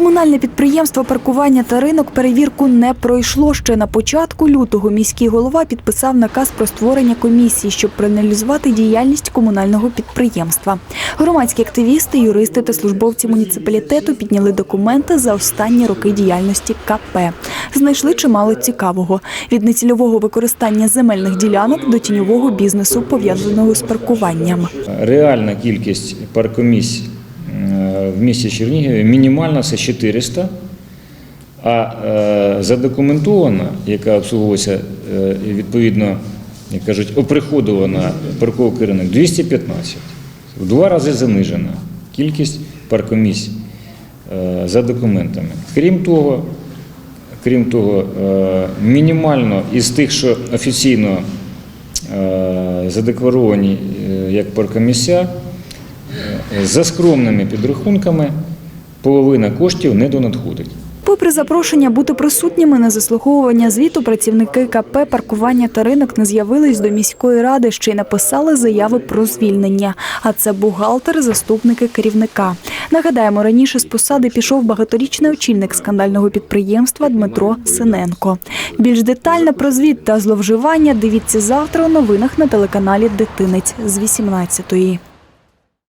Комунальне підприємство паркування та ринок перевірку не пройшло. Ще на початку лютого міський голова підписав наказ про створення комісії, щоб проаналізувати діяльність комунального підприємства. Громадські активісти, юристи та службовці муніципалітету підняли документи за останні роки діяльності КП. Знайшли чимало цікавого від нецільового використання земельних ділянок до тіньового бізнесу, пов'язаного з паркуванням. Реальна кількість паркомісць е, в місті Чернігові мінімальна це 400, а е, задокументована, яка обслуговується е, відповідно, як кажуть, оприходована парковки ринок 215. В два рази занижена кількість паркомісць е, за документами. Крім того, крім того, мінімально із тих, що офіційно задекларовані як паркомісця, за скромними підрахунками половина коштів не донадходить. Попри запрошення бути присутніми на заслуховування звіту, працівники КП паркування та ринок не з'явились до міської ради, ще й написали заяви про звільнення. А це бухгалтер, заступники керівника. Нагадаємо, раніше з посади пішов багаторічний очільник скандального підприємства Дмитро Синенко. Більш детально про звіт та зловживання дивіться завтра у новинах на телеканалі Дитинець з 18-ї.